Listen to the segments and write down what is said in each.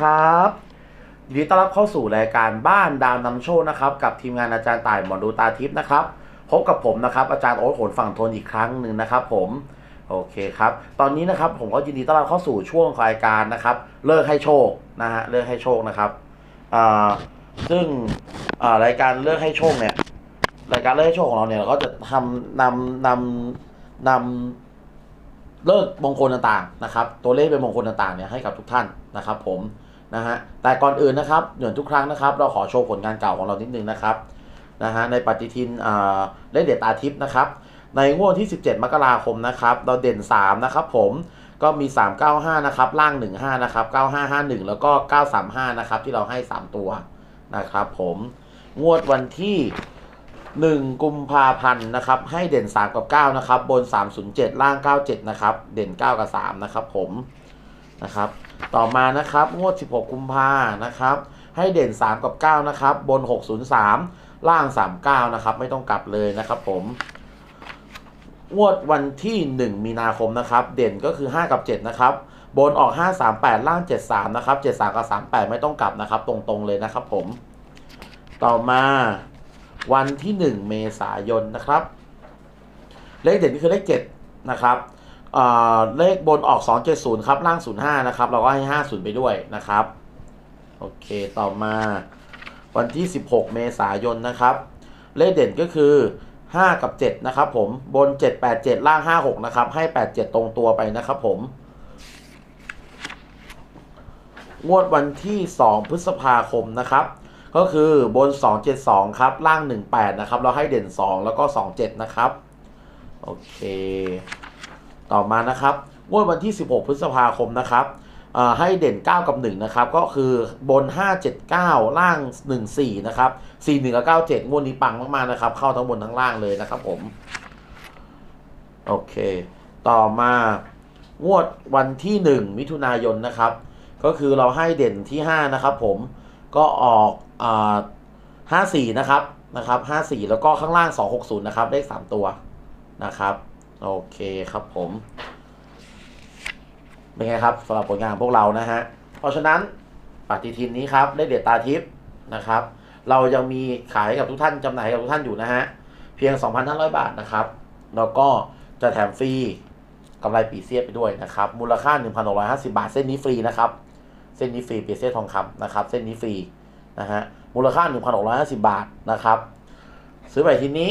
ครับยินดีต้อนรับเข้าสู่รายการบ้านดาวนำโชคนะครับกับทีมงานอาจารย์ต่ายหมอดูตาทิพย์นะครับพบกับผมนะครับอาจารย์โอ๊ตโหนฝั่งทนอีกครั้งหนึ่งนะครับ ผมโอเคครับ ตอนนี้นะครับผมก็ยินดีต้อนรับเข้าสู่ช่วงรายการนะครับ เลิกให้โชคนะฮะเลิกให้โชคนะครับอ่าซึ่งอ่ารายการเลิกให้โชคเนี่ยรายการเลิกให้โชคของเราเนี่ยเราก็จะทำนำนำนำ เลิกมงคลต่างๆนะครับตัวเลขเป็นมงคลต่างๆเนี่ยให้กับทุกท่านนะครับผมนะฮะแต่ก่อนอื่นนะครับเหมือนทุกครั้งนะครับ เราขอโชว์ผลงานเก่าของเรานิดนึงนะครับนะฮะในปฏิทินเลขเด็ดตาทิพย์นะครับในงวดที่ 17 มกราคมนะครับเราเด่น 3 นะครับผมก็มี 395 นะครับ ล่าง 15 นะครับ 9551 แล้วก็ 935 นะครับ ที่เราให้ 3 ตัวนะครับผมงวดวันที่ 1 กุมภาพันธ์นะครับ ให้เด่น 3 กับ 9 นะครับ บน 307 ล่าง 97 นะครับ เด่น 9 กับ 3 นะครับผมนะครับ ต่อมานะครับงวด 16 กุมภานะครับ ให้เด่น 3 กับ 9 นะครับ บน 603 ล่าง 39 นะครับ ไม่ต้องกลับเลยนะครับผมงวดวันที่ 1 มีนาคมนะครับ เด่นก็คือ 5 กับ 7 นะครับ บนออก 538 ล่าง 73 นะครับ 73 กับ 38 ไม่ต้องกลับนะครับ ตรงๆเลยนะครับผม ต่อมา วันที่ 1 เมษายนนะครับ เลขเด่นคือเลข7นะครับเเลขบนออก 270 ครับล่าง 05 นะครับ เราก็ให้ 50 ไปด้วยนะครับ โอเคต่อมาวันที่ 16 เมษายนนะครับ เลขเด่นก็คือ 5 กับ 7 นะครับผมบน 787 ล่าง 56 นะครับ ให้ 87 ตรงตัวไปนะครับผมงวดวันที่ 2 พฤษภาคมนะครับ ก็คือบน 272 ครับ ล่าง 18 นะครับ เราให้เด่น 2 แล้วก็ 27 นะครับ โอเค ต่อมานะครับ งวดวันที่ 16 พฤษภาคมนะครับให้เด่น 9 กับ 1 นะครับ ก็คือบน 579 ล่าง 14 นะครับ 41 กับ 97 งวดนี้ปังมาก ๆ นะครับ เข้าทั้งบนทั้งล่างเลยนะครับผม โอเค ต่อมางวดวันที่ 1 มิถุนายนนะครับ ก็คือเราให้เด่นที่ 5 นะครับผม ก็ออก อ่า54นะครับนะครับ54แล้วก็ข้างล่าง260นะครับเลข3ตัวนะครับ โอเคครับผมเป็นไงครับสำหรับผลงานพวกเรานะฮะเพราะฉะนั้นปฏิทินนี้ครับได้เด็ดตาทิพย์นะครับ เรายังมีขายให้กับทุกท่านจำหน่ายกับทุกท่านอยู่นะฮะเพียง 2,500 บาทนะครับแล้วก็จะแถมฟรีกำไรปีเซียไปด้วยนะครับ มูลค่า 1,650 บาทเส้นนี้ฟรีนะครับ เส้นนี้ฟรีปีเซียทองคำนะครับ เส้นนี้ฟรี นะฮะมูลค่า 1,650 บาทนะครับ ซื้อไปทีนี้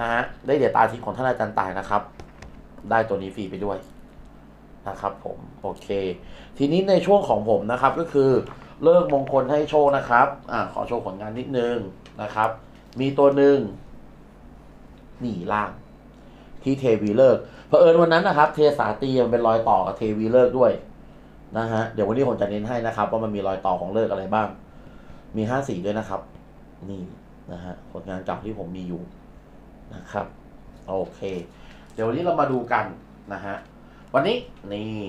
นะฮะได้เด็ดตาทิพย์ของท่านอาจารย์ตายนะครับ ได้ตัวนี้ฟรีไปด้วยนะครับผมโอเค ทีนี้ในช่วงของผมนะครับก็คือเลิกมงคลให้โชคนะครับอ่าขอโชว์ผลงานนิดนึงนะครับ มีตัวหนึ่งหนีล่าง ที่เทวีเลิกเผอิญวันนั้นนะครับ เทสาตีมันเป็นรอยต่อกับเทวีเลิกด้วยนะฮะเดี๋ยววันนี้ผมจะเน้นให้นะครับว่ามันมีรอยต่อของเลิกอะไรบ้าง มีห้าสีด้วยนะครับ นี่นะฮะผลงานเก่าที่ผมมีอยู่นะครับ โอเค เดี๋ยววันนี้เรามาดูกันนะฮะ วันนี้นี่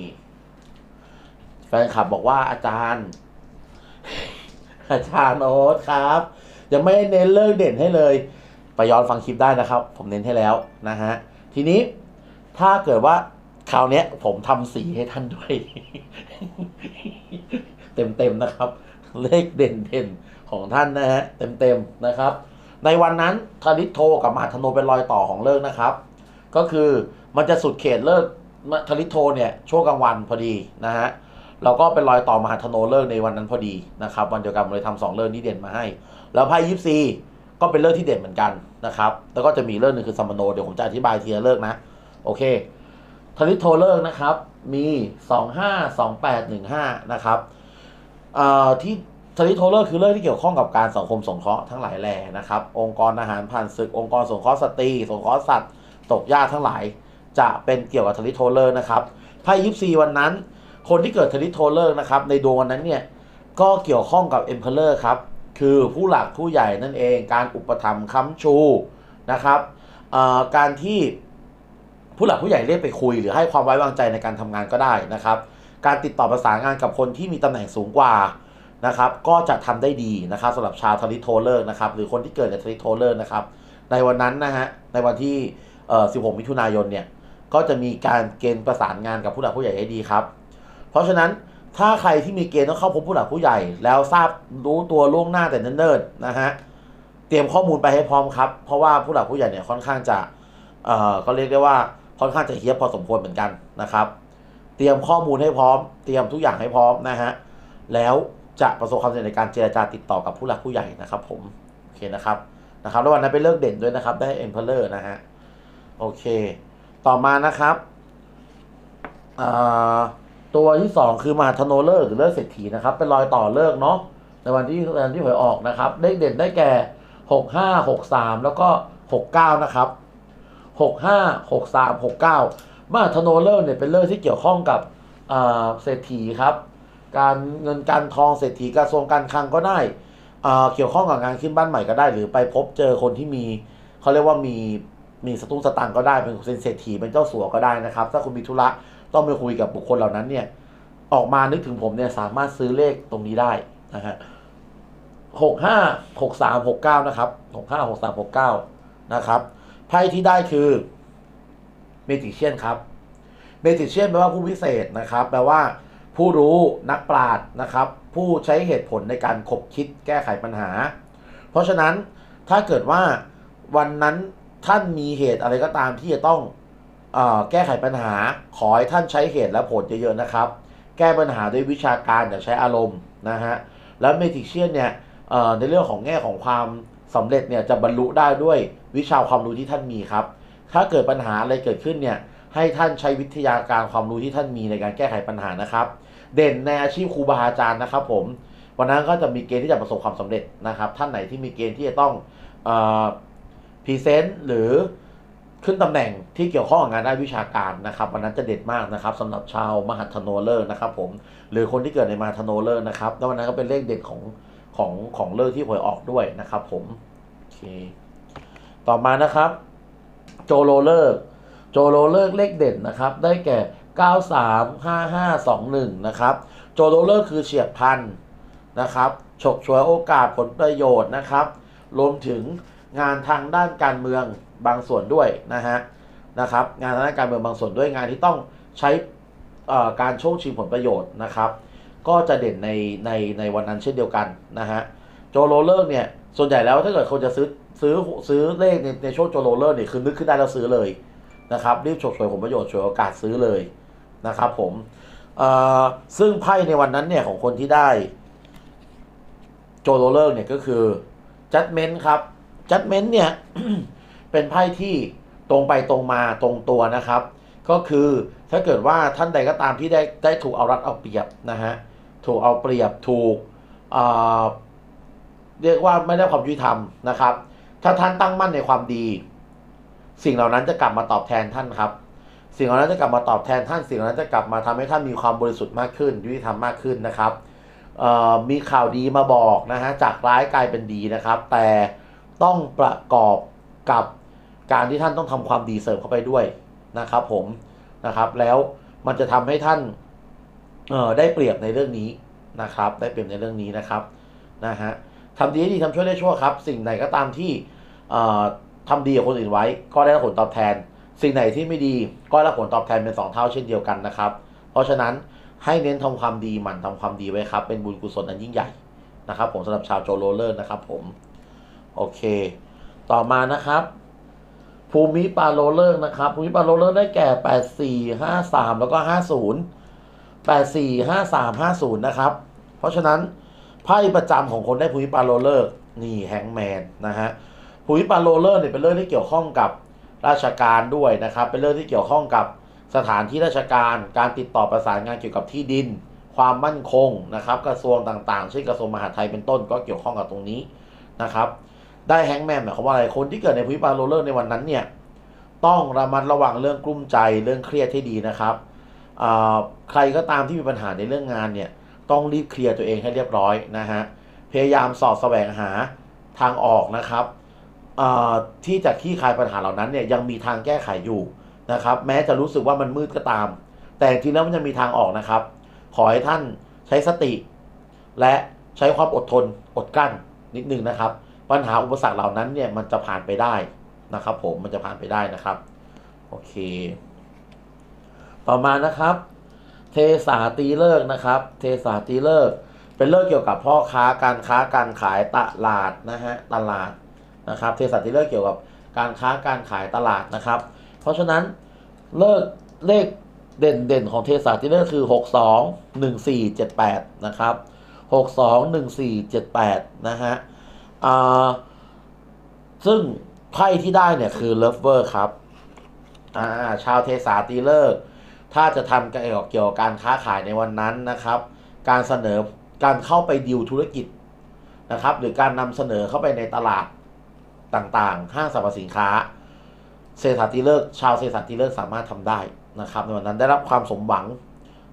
แฟนคลับบอกว่าอาจารย์ อาจารย์โอ๊ตครับ ยังไม่เน้นเลิกเด่นให้เลย ไปย้อนฟังคลิปได้นะครับ ผมเน้นให้แล้วนะฮะ ทีนี้ถ้าเกิดว่าคราวนี้ผมทำสีให้ท่านด้วย เต็มๆนะครับ เลขเด่นๆของท่านนะฮะเต็มๆนะครับ ในวันนั้นทาริสโทกับมหาธนูเป็นรอยต่อของเลิกนะครับ ก็คือมันจะสุดเขตเลิกทาริสโทเนี่ยช่วงกลางวันพอดีนะฮะเราก็เป็นรอยต่อมหาธนูเลิกในวันนั้นพอดีนะครับวันเดียวกันเลยทำสองเลิกนี้เด่นมาให้ แล้วไพ่ยิปซีก็เป็นเลิกที่เด่นเหมือนกันนะครับ แล้วก็จะมีเลิกหนึ่งคือซัมโนเดี๋ยวผมจะอธิบายทีละเลิกนะ โอเคทาริสโทเลิกนะครับมีสองห้าสองแปดหนึ่งห้านะครับ ที่ทาริสโทเลิกคือเลิกที่เกี่ยวข้องกับการสังคมสงเคราะห์ทั้งหลายแหล่นะครับ องค์กรอาหารผ่านศึกองค์กรสงเคราะห์สตรีสงเคราะห์สัตว์ ตกยากทั้งหลาย จะเป็นเกี่ยวกับทริโทเลอร์นะครับไพ่ยิปซีวันนั้น คนที่เกิดทริโทเลอร์นะครับในดวงวันนั้นเนี่ยก็เกี่ยวข้องกับเอ็มเพลเลอร์ครับคือผู้หลักผู้ใหญ่นั่นเองการอุปถัมภ์ค้ำชูนะครับการที่ผู้หลักผู้ใหญ่เรียกไปคุยหรือให้ความไว้วางใจในการทำงานก็ได้นะครับ การติดต่อประสานงานกับคนที่มีตำแหน่งสูงกว่านะครับ ก็จะทำได้ดีนะครับสำหรับชาวทริโทเลอร์นะครับ หรือคนที่เกิดในทริโทเลอร์นะครับ ในวันนั้นนะฮะ ในวันที่ 16 มิถุนายนเนี่ย ก็จะมีการเกณฑ์ประสานงานกับผู้หลักผู้ใหญ่ให้ดีครับ เพราะฉะนั้นถ้าใครที่มีเกณฑ์ต้องเข้าพบผู้หลักผู้ใหญ่ แล้วทราบรู้ตัวล่วงหน้าแต่เนิ่นๆนะฮะ เตรียมข้อมูลไปให้พร้อมครับ เพราะว่าผู้หลักผู้ใหญ่เนี่ยค่อนข้างจะ เอ่อ ก็เรียกได้ว่าค่อนข้างจะเฮี้ยพอสมควรเหมือนกันนะครับ เตรียมข้อมูลให้พร้อม เตรียมทุกอย่างให้พร้อมนะฮะ แล้วจะประสบความสำเร็จในการเจรจาติดต่อกับผู้หลักผู้ใหญ่นะครับ ผม โอเคนะครับนะครับแล้ววันนั้นเป็นเลิกเด่นด้วยนะครับ ได้เอ็มเพลเลอร์นะฮะ โอเค ต่อมานะครับอ่าตัวที่สองคือมหาธโนเลิกหรือเลิกเศรษฐีนะครับ เป็นรอยต่อเลิกเนาะในวันที่วันที่หวยออกนะครับเลขเด่นได้แก่หกห้าหกสามแล้วก็หกเก้านะครับหกห้าหกสามหกเก้า มหาธโนเลิกเนี่ยเป็นเลิกที่เกี่ยวข้องกับเศรษฐีครับ การเงินการทองเศรษฐีกระทรวงการคลังก็ได้เกี่ยวข้องกับงานขึ้นบ้านใหม่ก็ได้ หรือไปพบเจอคนที่มีเขาเรียกว่ามีมีสตุ้งสตังก็ได้เป็นเศรษฐีเป็นเจ้าสัวก็ได้นะครับ ถ้าคุณมีธุระต้องไปคุยกับบุคคลเหล่านั้นเนี่ยออกมานึกถึงผมเนี่ยสามารถซื้อเลขตรงนี้ได้นะฮะหกห้าหกสามหกเก้านะครับหกห้าหกสามหกเก้านะครับไพ่ที่ได้คือ เมจิเชียนครับเมจิเชียนแปลว่าผู้พิเศษนะครับ แปลว่าผู้รู้นักปราชญ์นะครับ ผู้ใช้เหตุผลในการขบคิดแก้ไขปัญหา เพราะฉะนั้นถ้าเกิดว่าวันนั้นท่านมีเหตุอะไรก็ตามที่จะต้องอแก้ไขปัญหา ขอให้ท่านใช้เหตุและผลเยอะๆนะครับ แก้ปัญหาด้วยวิชาการอย่าใช้อารมณ์นะฮะแล้วเมจิเชียนเนี่ยในเรื่องของแง่ของความสำเร็จเนี่ยจะบรรลุได้ด้วยวิชาความรู้ที่ท่านมีครับ ถ้าเกิดปัญหาอะไรเกิดขึ้นเนี่ยให้ท่านใช้วิทยาการความรู้ที่ท่านมีในการแก้ไขปัญหานะครับ เด่นในอาชีพครูบาอาจารย์นะครับ ผมวันนั้นก็จะมีเกณฑ์ที่จะประสบความสำเร็จนะครับ ท่านไหนที่มีเกณฑ์ที่จะต้องพรีเซนต์หรือขึ้นตำแหน่งที่เกี่ยวข้องกับงานด้านวิชาการนะครับวันนั้นจะเด็ดมากนะครับสำหรับชาวมหัทโนเลอร์นะครับผมหรือคนที่เกิดในมหัทโนเลอร์นะครับแล้ววันนั้นก็เป็นเลขเด็ดของของของเลิกที่หวยออกด้วยนะครับ ผมโอเคต่อมานะครับ โจโรเลิก โจโรเลิกเลขเด่นนะครับ ได้แก่ 935521 นะครับ โจโรเลิกคือเฉียบพันนะครับ ฉกฉวยโอกาสผลประโยชน์นะครับ รวมถึงงานทางด้านการเมืองบางส่วนด้วยนะฮะ นะครับ งานทางด้านการเมืองบางส่วนด้วยงานที่ต้องใช้การโชคชิงผลประโยชน์นะครับ ก็จะเด่นในในในวันนั้นเช่นเดียวกันนะฮะ โจโรเลิกเนี่ย ส่วนใหญ่แล้วถ้าเกิดคนจะซื้อ ซื้อซื้อเลขในในช่วงโจโรเลิกเนี่ยคือนึกขึ้นได้แล้วซื้อเลยนะครับรีบฉกฉวยผลประโยชน์ฉวยโอกาสซื้อเลยนะครับผมซึ่งไพ่ในวันนั้นเนี่ยของคนที่ได้โจโรเลิกเนี่ยก็คือจัดเมนครับจัดเมนเนี่ยเป็นไพ่ที่ตรงไปตรงมาตรงตัวนะครับ ก็คือถ้าเกิดว่าท่านใดก็ตามที่ได้ได้ถูกเอารัดเอาเปรียบนะฮะถูกเอาเปรียบถูกเรียกว่าไม่ได้ความยุติธรรมนะครับ ถ้าท่านตั้งมั่นในความดี สิ่งเหล่านั้นจะกลับมาตอบแทนท่านครับ สิ่งเหล่านั้นจะกลับมาตอบแทนท่าน สิ่งเหล่านั้นจะกลับมาทำให้ท่านมีความบริสุทธิ์มากขึ้นยุติธรรมมากขึ้นนะครับมีข่าวดีมาบอกนะฮะจากร้ายกลายเป็นดีนะครับ แต่ต้องประกอบกับการที่ท่านต้องทำความดีเสริมเข้าไปด้วยนะครับ ผมนะครับ แล้วมันจะทำให้ท่านได้เปรียบในเรื่องนี้นะครับ ได้เปรียบในเรื่องนี้นะครับนะฮะทำดีให้ดีทำชั่วได้ชั่วครับ สิ่งไหนก็ตามที่ ทำดีกับคนอื่นไว้ ก็ได้รับผลตอบแทน สิ่งไหนที่ไม่ดีก็ได้รับผลตอบแทนเป็นสองเท่าเช่นเดียวกันนะครับ เพราะฉะนั้นให้เน้นทำความดีหมั่นทำความดีไว้ครับ เป็นบุญกุศลอันยิ่งใหญ่นะครับ ผมสำหรับชาวโจโรเลอร์นะครับ ผมโอเค ต่อมานะครับ ภูมิปาโรเลอร์นะครับ ภูมิปาโรเลอร์ได้แก่แปดสี่ห้าสามแล้วก็ห้าศูนย์แปดสี่ห้าสามห้าศูนย์นะครับ เพราะฉะนั้นไพ่ประจำของคนได้ภูมิปาโรเลอร์นี่แฮงแมนนะฮะ ภูมิปาโรเลอร์เนี่ยเป็นเรื่องที่เกี่ยวข้องกับราชการด้วยนะครับ เป็นเรื่องที่เกี่ยวข้องกับสถานที่ราชการ การติดต่อประสานงานเกี่ยวกับที่ดิน ความมั่นคงนะครับ กระทรวงต่างๆ เช่นกระทรวงมหาดไทยเป็นต้นก็เกี่ยวข้องกับตรงนี้นะครับ ได้แฮงแมนหมายความว่าอะไร คนที่เกิดในภูมิปาโรเลอร์ในวันนั้นเนี่ยต้องระมัดระวังเรื่องกลุ้มใจเรื่องเครียดให้ดีนะครับใครก็ตามที่มีปัญหาในเรื่องงานเนี่ยต้องรีบเคลียร์ตัวเองให้เรียบร้อยนะฮะพยายามสอดแสวงหาทางออกนะครับ ที่จะคลี่คลายปัญหาเหล่านั้นเนี่ยยังมีทางแก้ไขอยู่นะครับ แม้จะรู้สึกว่ามันมืดก็ตาม แต่จริงแล้วมันยังมีทางออกนะครับ ขอให้ท่านใช้สติ และใช้ความอดทนอดกลั้นนิดนึงนะครับ ปัญหาอุปสรรคเหล่านั้นเนี่ยมันจะผ่านไปได้นะครับ ผมมันจะผ่านไปได้นะครับโอเค ต่อมานะครับ เทสาตีเลิกนะครับ เทสาตีเลิกเป็นเลิกเกี่ยวกับพ่อค้าการค้าการขายตลาดนะฮะตลาด นะครับเทสาตีเลิกษ์เกี่ยวกับการค้าการขายตลาดนะครับ เพราะฉะนั้นเลิกเลขเด่นเด่นของเทสาตีเลิกษ์คือ 62 1478 นะครับ 62 1478 นะฮะอ่าซึ่งไพ่ที่ได้เนี่ยคือเลิฟเวอร์ครับชาวเทสาตีเลิกษ์ถ้าจะทำเกี่ยวกับเกี่ยวกับการค้าขายในวันนั้นนะครับ การเสนอการเข้าไปดิวธุรกิจนะครับ หรือการนำเสนอเข้าไปในตลาด ต่างๆ ห้างสรรพสินค้าเศรษฐาตีเลิกษ์ชาวเศรษฐาตีเลิกษ์สามารถทำได้นะครับในวันนั้นได้รับความสมหวัง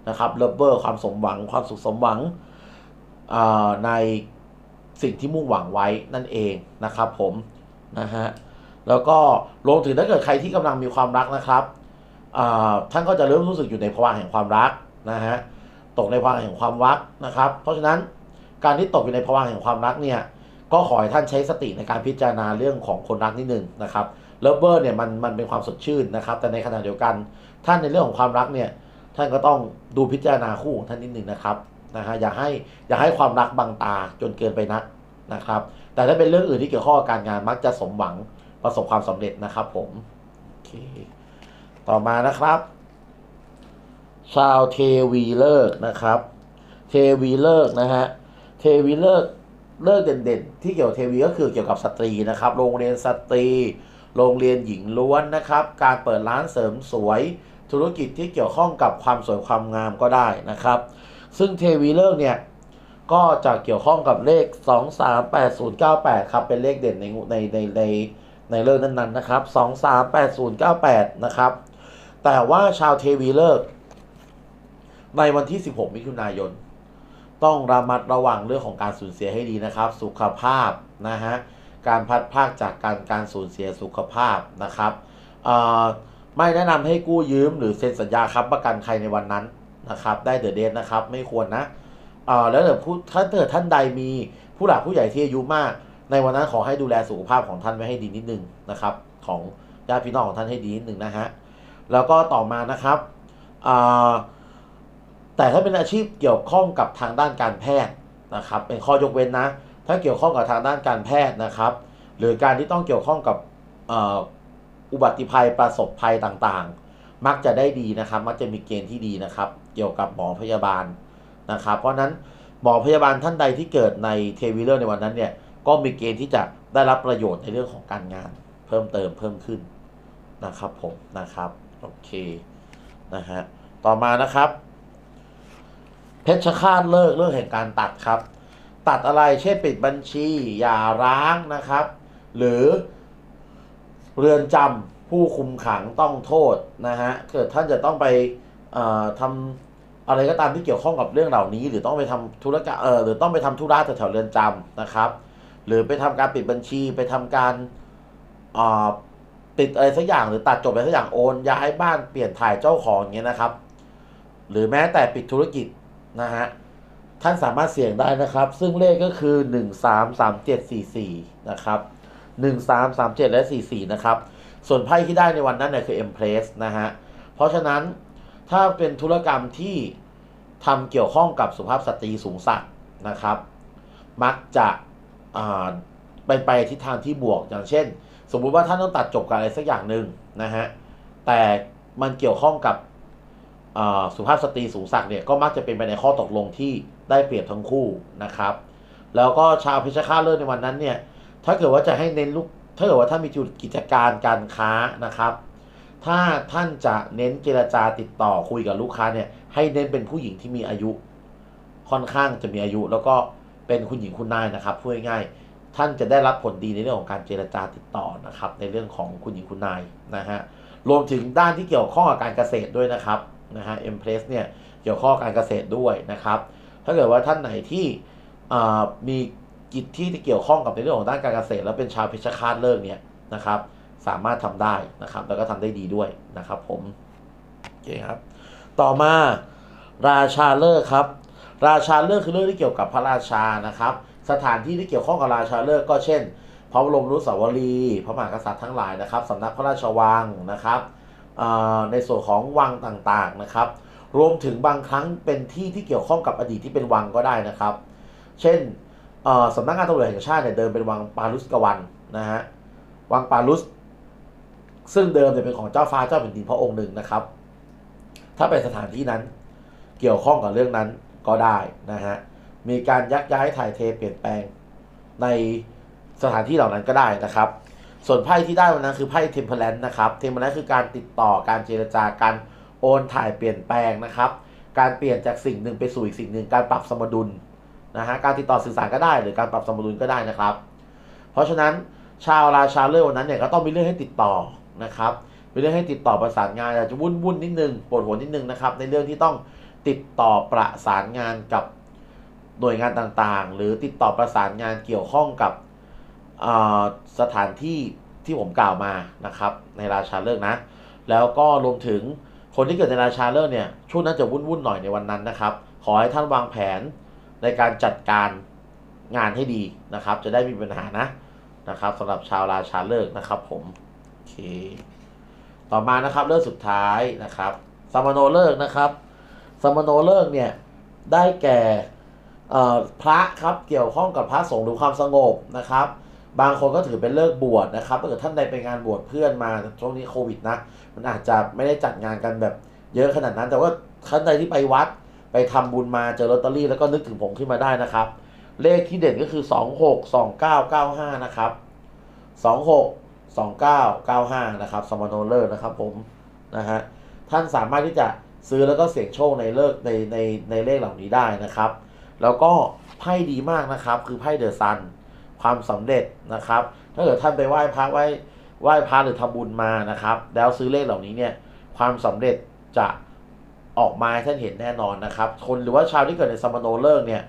นะครับเลเวอร์ความสมหวัง ความสุขสมหวังในสิ่งที่มุ่งหวังไว้นั่นเองนะครับผมนะฮะแล้วก็รวมถึงถ้าเกิดใครที่กำลังมีความรักนะครับท่านก็จะเริ่มรู้สึกอยู่ในภาวะแห่งความรักนะฮะตกในภาวะแห่งความรักนะครับ เพราะฉะนั้นการที่ตกอยู่ในภาวะแห่งความรักเนี่ย ก็ขอให้ท่านใช้สติในการพิจารณาเรื่องของคนรักนิดนึงนะครับเลิฟเวอร์เนี่ยมันมันเป็นความสดชื่นนะครับ แต่ในขณะเดียวกันท่านในเรื่องของความรักเนี่ยท่านก็ต้องดูพิจารณาคู่ของท่านนิดนึงนะครับนะฮะอย่าให้อย่าให้ความรักบังตาจนเกินไปนักนะครับ แต่ถ้าเป็นเรื่องอื่นที่เกี่ยวข้องกับการงานมักจะสมหวังประสบความสำเร็จนะครับ ผมโอเคต่อมานะครับ ชาวเทวีเลิกนะครับ เทวีเลิกนะฮะเทวีเลิก เลิกษ์เด่นๆ ที่เกี่ยวกับเทวีก็คือเกี่ยวกับสตรีนะครับ โรงเรียนสตรี โรงเรียนหญิงล้วนนะครับ การเปิดร้านเสริมสวย ธุรกิจที่เกี่ยวข้องกับความสวยความงามก็ได้นะครับ ซึ่งเทวีเลิกเนี่ยก็จะเกี่ยวข้องกับเลข 2 3 8 0 9 8 ครับ เป็นเลขเด่นในในในในในเลิกนั้นๆนะครับ 2 3 8 0 9 8 นะครับ แต่ว่าชาวเทวีเลิกในวันที่ 16 มิถุนายน ต้องระมัดระวังเรื่องของการสูญเสียให้ดีนะครับ สุขภาพนะฮะการพัดพรากจากการการสูญเสียสุขภาพนะครับไม่แนะนำให้กู้ยืมหรือเซ็นสัญญาค้ำประกันใครในวันนั้นนะครับ ได้เดอะเดทนะครับไม่ควรนะแล้วเดี๋ยวผู้ถ้าเกิดท่านใดมีผู้หลักผู้ใหญ่ที่อายุมาก ในวันนั้นขอให้ดูแลสุขภาพของท่านไว้ให้ดีนิดนึงนะครับ ของญาติพี่น้องของท่านให้ดีนิดนึงนะฮะแล้วก็ต่อมานะครับ แต่ถ้าเป็นอาชีพเกี่ยวข้องกับทางด้านการแพทย์นะครับ เป็นข้อยกเว้นนะ ถ้าเกี่ยวข้องกับทางด้านการแพทย์นะครับ หรือการที่ต้องเกี่ยวข้องกับอุบัติภัยประสบภัยต่างๆ มักจะได้ดีนะครับ มักจะมีเกณฑ์ที่ดีนะครับ เกี่ยวกับหมอพยาบาลนะครับ เพราะนั้นหมอพยาบาลท่านใดที่เกิดในเทวีเลอร์ในวันนั้นเนี่ยก็มีเกณฑ์ที่จะได้รับประโยชน์ในเรื่องของการงาน เพิ่มเติมเพิ่มขึ้นนะครับผมนะครับโอเคนะฮะต่อมานะครับ เพชฌฆาตเลิกเลิกแห่งการตัดครับ ตัดอะไรเช่นปิดบัญชี อย่าร้างนะครับ หรือเรือนจำผู้คุมขังต้องโทษนะฮะเกิดท่านจะต้องไปเอ่อทำอะไรก็ตามที่เกี่ยวข้องกับเรื่องเหล่านี้ หรือต้องไปทำธุรกะเออหรือต้องไปทำธุระแถวๆเรือนจำนะครับ หรือไปทำการปิดบัญชีไปทำการปิดอะไรสักอย่างหรือตัดจบอะไรสักอย่างโอนย้ายบ้านเปลี่ยนถ่ายเจ้าของอย่างเงี้ยนะครับ หรือแม้แต่ปิดธุรกิจ นะฮะท่านสามารถเสี่ยงได้นะครับ ซึ่งเลขก็คือหนึ่งสามสามเจ็ดสี่สี่นะครับหนึ่งสามสามเจ็ดและสี่สี่นะครับ ส่วนไพ่ที่ได้ในวันนั้นเนี่ยคือ Empress นะฮะ เพราะฉะนั้นถ้าเป็นธุรกรรมที่ทำเกี่ยวข้องกับสุภาพสตรีสูงสักนะครับ มักจะไปไปทิศทางที่บวกอย่างเช่น สมมุติว่าท่านต้องตัดจบกับอะไรสักอย่างหนึ่งนะฮะ แต่มันเกี่ยวข้องกับ สุภาพสตรีสูงสักดิ์เนี่ยก็มักจะเป็นไปในข้อตกลงที่ได้เปรียบทั้งคู่นะครับ แล้วก็ชาวพิชฆาตเลิศในวันนั้นเนี่ยถ้าเกิดว่าจะให้เน้นลูกถ้าเกิดว่าท่านมีจุดกิจการการค้านะครับ ถ้าท่านจะเน้นเจรจาติดต่อคุยกับลูกค้าเนี่ยให้เน้นเป็นผู้หญิงที่มีอายุ ค่อนข้างจะมีอายุ แล้วก็เป็นคุณหญิงคุณนายนะครับพูดง่ายๆท่านจะได้รับผลดีในเรื่องของการเจรจาติดต่อนะครับ ในเรื่องของคุณหญิงคุณนายนะฮะรวมถึงด้านที่เกี่ยวข้องกับการเกษตรด้วยนะครับ นะฮะเอ็มเพรสเนี่ยเกี่ยวข้องการเกษตรด้วยนะครับ ถ้าเกิดว่าท่านไหนที่มีกิจที่เกี่ยวข้องกับในเรื่องของด้านการเกษตร แล้วเป็นชาวเพชรฆาตเลิกเนี่ยนะครับ สามารถทำได้นะครับ แล้วก็ทำได้ดีด้วยนะครับ ผมโอเคครับ ต่อมาราชาเลิกครับ ราชาเลิกคือเรื่องที่เกี่ยวกับพระราชานะครับ สถานที่ที่เกี่ยวข้องกับราชาเลิกก็เช่น พระบรมรูปสาวรี พระมหากษัตริย์ทั้งหลายนะครับสำนักพระราชวังนะครับ ในส่วนของวังต่างๆนะครับ รวมถึงบางครั้งเป็นที่ที่เกี่ยวข้องกับอดีตที่เป็นวังก็ได้นะครับ เช่นสำนักงานตำรวจแห่งชาติเนี่ยเดิมเป็นวังปาลุสกวันนะฮะวังปาลุส ซึ่งเดิมเนี่ยเป็นของเจ้าฟ้าเจ้าแผ่นดินพระองค์หนึ่งนะครับ ถ้าเป็นสถานที่นั้นเกี่ยวข้องกับเรื่องนั้นก็ได้นะฮะมีการยักย้ายถ่ายเทเปลี่ยนแปลงในสถานที่เหล่านั้นก็ได้นะครับ ส่วนไพ่ที่ได้วันนั้นคือไพ่เทมเพลนนะครับเทมเพลนคือการติดต่อการเจรจาการโอนถ่ายเปลี่ยนแปลงนะครับ การเปลี่ยนจากสิ่งหนึ่งไปสู่อีกสิ่งหนึ่งการปรับสมดุลนะฮะการติดต่อสื่อสารก็ได้ หรือการปรับสมดุลก็ได้นะครับ เพราะฉะนั้นชาวราชาเลือกวันนั้นเนี่ยก็ต้องมีเรื่องให้ติดต่อนะครับมีเรื่องให้ติดต่อประสานงานอาจจะวุ่นวุ่นๆนิดนึงปวดหัวนิดนึงนะครับ ในเรื่องที่ต้องติดต่อประสานงานกับหน่วยงานต่างๆ หรือติดต่อประสานงานเกี่ยวข้องกับ สถานที่ที่ผมกล่าวมานะครับในราชาเลิกนะ แล้วก็รวมถึงคนที่เกิดในราชาเลิกเนี่ยช่วงนั้นจะวุ่นๆหน่อยในวันนั้นนะครับ ขอให้ท่านวางแผนในการจัดการงานให้ดีนะครับ จะได้ไมมีปัญหานะนะครับสำหรับชาวราชาเลิกนะครับ ผมโอเค ต่อมานะครับเลิกสุดท้ายนะครับสมโนเลิกนะครับสมโนเลิกเนี่ยได้แก่พระครับเกี่ยวข้องกับพระสงฆ์หรือความสงบนะครับ บางคนก็ถือเป็นเลิกบวชนะครับถ้าเกิดท่านใดไปงานบวชเพื่อนมาช่วงนี้โควิดนะมันอาจจะไม่ได้จัดงานกันแบบเยอะขนาดนั้น แต่ว่าท่านใดที่ไปวัดไปทำบุญมาเจอลอตเตอรี่แล้วก็นึกถึงผมขึ้นมาได้นะครับ เลขที่เด่นก็คือ 2 6 2 9 9 5 นะครับ 2 6 2 9 9 5 นะครับสมโนเลอร์นะครับผมนะฮะท่านสามารถที่จะซื้อแล้วก็เสี่ยงโชคในเลิกในในในเลขเหล่านี้ได้นะครับ แล้วก็ไพ่ดีมากนะครับคือไพ่เดอะซัน ความสำเร็จนะครับ ถ้าเกิดท่านไปไหว้พระไหว้ไหว้พระหรือทำบุญมานะครับ แล้วซื้อเลขเหล่านี้เนี่ยความสำเร็จจะออกมาท่านเห็นแน่นอนนะครับ คนหรือว่าชาวที่เกิดในสมโนเลิกษ์เนี่ย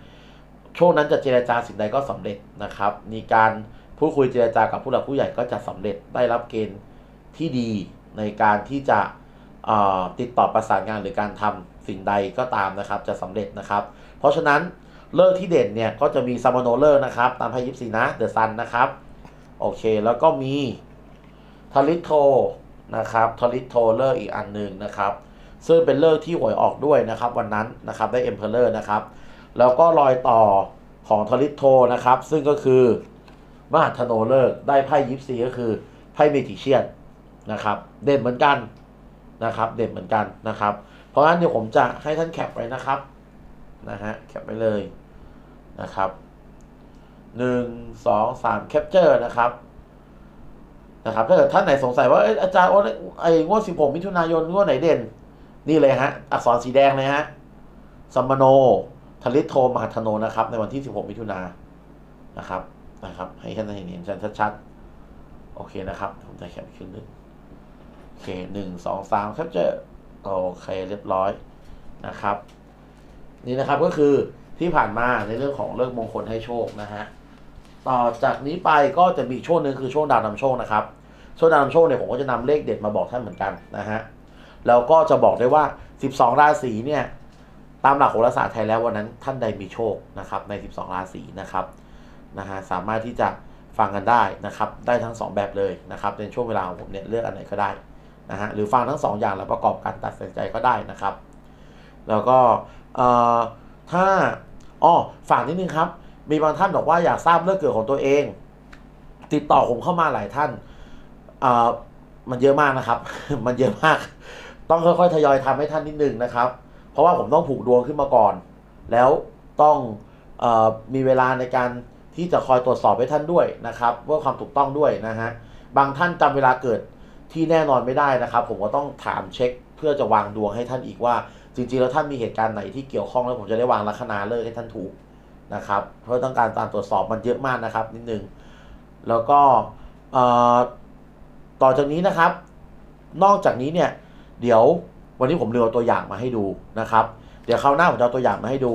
ช่วงนั้นจะเจรจาสิ่งใดก็สำเร็จนะครับ มีการพูดคุยเจรจากับผู้หลักผู้ใหญ่ก็จะสำเร็จได้รับเกณฑ์ที่ดีในการที่จะติดต่อประสานงานหรือการทำสิ่งใดก็ตามนะครับ จะสำเร็จนะครับ เพราะฉะนั้น เลิกที่เด่นเนี่ยก็จะมีซามโนเลิกนะครับ ตามไพ่ยิปซีนะเดอะซันนะครับ โอเคแล้วก็มีทาริโทนะครับทาริโทเลิกอีกอันหนึ่งนะครับ ซึ่งเป็นเลิกที่หวยออกด้วยนะครับ วันนั้นนะครับได้เอ็มเพลเลอร์นะครับ แล้วก็รอยต่อของทอริโทนะครับ ซึ่งก็คือมหาธโนเลิกษ์ได้ไพ่ยิปซีก็คือไพ่เมจิเชียนนะครับ เด่นเหมือนกันนะครับ เด่นเหมือนกันนะครับ เพราะฉะนั้นเดี๋ยวผมจะให้ท่านแคปไปนะครับนะฮะแคปไปเลย นะครับหนึ่งสองสามแคปเจอร์นะครับนะครับถ้าเกิดท่านไหนสงสัยว่าอาจารย์ว่าไอ้งวด16มิถุนายนงวดไหนเด่น นี่เลยฮะ อักษรสีแดงเลยฮะสมโนทลิตโทมหาธโนนะครับ ในวันที่16มิถุนายนนะครับนะครับ ให้ท่านเห็นเห็นชัดๆโอเคนะครับ ผมจะแคปขึ้นหนึ่งโอเคหนึ่งสองสามแคปเจอร์โอเคเรียบร้อยนะครับ นี่นะครับก็คือ ที่ผ่านมาในเรื่องของเลิกมงคลให้โชคนะฮะต่อจากนี้ไปก็จะมีช่วงหนึ่งคือช่วงดาวนำโชคนะครับช่วงดาวนำโชคเนี่ยผมก็จะนำเลขเด็ดมาบอกท่านเหมือนกันนะฮะแล้วก็จะบอกได้ว่า 12 ราศีเนี่ยตามหลักโหราศาสตร์ไทยแล้ววันนั้นท่านใดมีโชคนะครับใน 12 ราศีนะครับนะฮะสามารถที่จะฟังกันได้นะครับ ได้ทั้ง 2 แบบเลยนะครับในช่วงเวลาของผมเนี่ยเลือกอันไหนก็ได้นะฮะหรือฟังทั้ง 2 อย่างแล้วประกอบกันตัดสินใจก็ได้นะครับ แล้วก็เอ่อ ถ้าอ้อฝากนิดนึงครับ มีบางท่านบอกว่าอยากทราบเรื่องเกิดของตัวเอง ติดต่อผมเข้ามาหลายท่านเอ่อมันเยอะมากนะครับ มันเยอะมาก ต้องค่อยๆทยอยทำให้ท่านนิดนึงนะครับ เพราะว่าผมต้องผูกดวงขึ้นมาก่อน แล้วต้องเออมีเวลาในการที่จะคอยตรวจสอบให้ท่านด้วยนะครับเพื่อความถูกต้องด้วยนะฮะ บางท่านจำเวลาเกิดที่แน่นอนไม่ได้นะครับ ผมก็ต้องถามเช็ค เพื่อจะวางดวงให้ท่านอีกว่า จริงๆแล้วท่านมีเหตุการณ์ไหนที่เกี่ยวข้องแล้วผมจะได้วางลัคนาเลิกให้ท่านถูกนะครับ เพราะต้องการการตรวจสอบมันเยอะมากนะครับ นิดนึงแล้วก็ต่อจากนี้นะครับ นอกจากนี้เนี่ย เดี๋ยววันนี้ผมเลือกตัวอย่างมาให้ดูนะครับ เดี๋ยวคราวหน้าผมจะเอาตัวอย่างมาให้ดู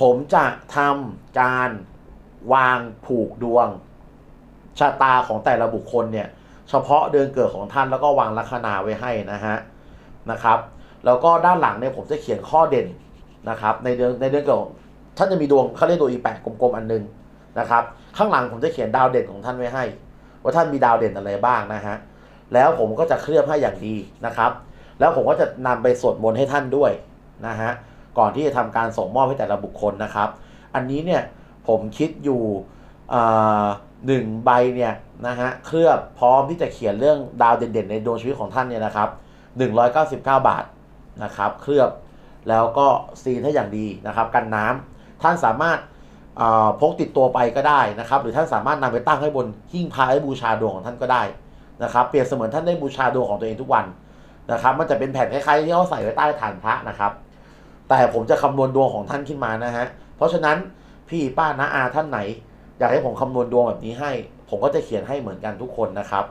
ผมจะทำการวางผูกดวงชะตาของแต่ละบุคคลเนี่ย เฉพาะเดือนเกิดของท่านแล้วก็วางลัคนาไว้ให้นะฮะนะครับ แล้วก็ด้านหลังเนี่ยผมจะเขียนข้อเด่นนะครับในเดือนในเดือนเกิดของท่านจะมีดวงเขาเรียกตัวอีแปดกลมๆอันหนึงนะครับข้างหลังผมจะเขียนดาวเด่นของท่านไว้ให้ ว่าท่านมีดาวเด่นอะไรบ้างนะฮะแล้วผมก็จะเคลือบให้อย่างดีนะครับ แล้วผมก็จะนำไปสวดมนต์ให้ท่านด้วยนะฮะก่อนที่จะทำการส่งมอบให้แต่ละบุคคลนะครับ อันนี้เนี่ยผมคิดอยู่อ่าหนึ่งใบเนี่ยนะฮะเคลือบพร้อมที่จะเขียนเรื่องดาวเด่นๆ ในดวงชีวิตของท่านเนี่ยนะครับ199 บาท นะครับเคลือบแล้วก็ซีนให้อย่างดีนะครับกันน้ำท่านสามารถาพกติดตัวไปก็ได้นะครับ หรือท่านสามารถนำไปตั้งให้บนหิ้งพระให้บูชาดวงของท่านก็ได้นะครับ เปรียบเสมือนท่านได้บูชาดวงของตัวเองทุกวันนะครับ มันจะเป็นแผ่นคล้ายๆที่เขาใส่ไว้ใต้ฐานพระนะครับ แต่ผมจะคำนวณดวงของท่านขึ้นมานะฮะเพราะฉะนั้นพี่ป้าน้าอาท่านไหน อยากให้ผมคำนวณดวงแบบนี้ให้ ผมก็จะเขียนให้เหมือนกันทุกคนนะครับ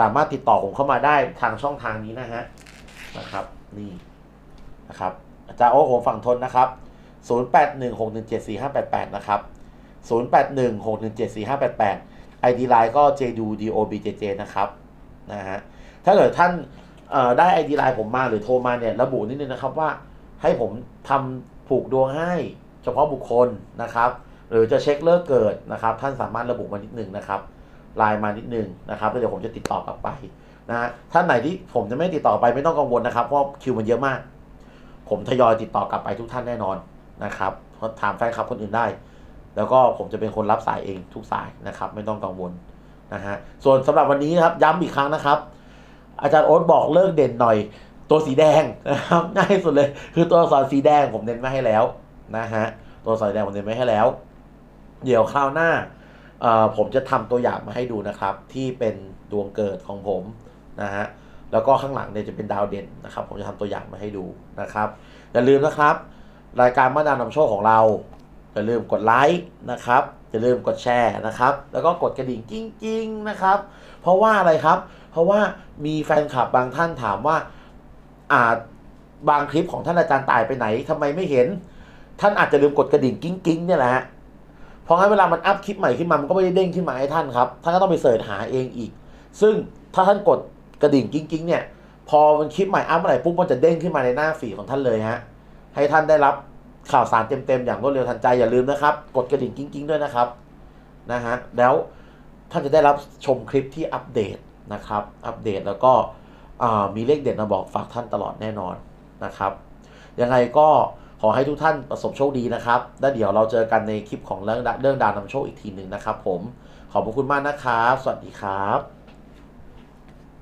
สามารถติดต่อผมเข้ามาได้ทางช่องทางนี้นะฮะนะครับ นี่ นะครับอาจารย์โอ้โหฝั่งทนนะครับ 0816174588 นะครับ 0816174588 ID Line ก็ jdudobjj นะครับนะฮะถ้าเกิดท่านได้ ID Line ผมมาหรือโทรมาเนี่ยระบุนิดนึงนะครับว่าให้ผมทำผูกดวงให้เฉพาะบุคคลนะครับ หรือจะเช็คเลิกเกิดนะครับ ท่านสามารถระบุมานิดนึงนะครับไลน์มานิดนึงนะครับแล้วเดี๋ยวผมจะติดต่อกลับไปนะฮะท่านไหนที่ผมจะไม่ติดต่อไปไม่ต้องกังวลนะครับเพราะคิวมันเยอะมาก ผมทยอยติดต่อกลับไปทุกท่านแน่นอนนะครับเพราะถามแฟนคลับคนอื่นได้ แล้วก็ผมจะเป็นคนรับสายเองทุกสายนะครับ ไม่ต้องกังวลนะฮะส่วนสำหรับวันนี้นะครับย้ำอีกครั้งนะครับ อาจารย์โอ๊ตบอกเลิกเด่นหน่อย ตัวสีแดงนะครับง่ายสุดเลย คือตัวอักษรสีแดงผมเน้นไว้ให้แล้วนะฮะตัวอักษรสีแดงผมเน้นไว้ให้แล้ว เดี๋ยวคราวหน้าผมจะทำตัวอย่างมาให้ดูนะครับ ที่เป็นดวงเกิดของผมนะฮะ แล้วก็ข้างหลังเนี่ยจะเป็นดาวเด่นนะครับ ผมจะทำตัวอย่างมาให้ดูนะครับ อย่าลืมนะครับ รายการมาดามนำโชคของเรา อย่าลืมกดไลค์นะครับ อย่าลืมกดแชร์นะครับ แล้วก็กดกระดิ่งกิ้งๆนะครับ เพราะว่าอะไรครับ เพราะว่ามีแฟนคลับบางท่านถามว่าอาจบางคลิปของท่านอาจารย์ตายไปไหนทำไมไม่เห็น ท่านอาจจะลืมกดกระดิ่งกิ้งๆเนี่ยแหละฮะเพราะงั้นเวลามันอัพคลิปใหม่ขึ้นมามันก็ไม่ได้เด้งขึ้นมาให้ท่านครับ ท่านก็ต้องไปเสิร์ชหาเองอีก ซึ่งถ้าท่านกด กระดิ่งกิ้งๆเนี่ย พอมันคลิปใหม่อัพเมื่อไหร่ปุ๊บมันจะเด้งขึ้นมาในหน้าฟีของท่านเลยฮะ ให้ท่านได้รับข่าวสารเต็มๆอย่างรวดเร็วทันใจอย่าลืมนะครับ กดกระดิ่งกิ้งๆด้วยนะครับนะฮะแล้วท่านจะได้รับชมคลิปที่อัปเดตนะครับ อัปเดตแล้วก็มีเลขเด็ดมาบอกฝากท่านตลอดแน่นอนนะครับยังไงก็ขอให้ทุกท่านประสบโชคดีนะครับ แล้วเดี๋ยวเราเจอกันในคลิปของเรื่องเรื่องดาวนำโชคอีกทีหนึ่งนะครับผม ขอบพระคุณมากนะครับ สวัสดีครับ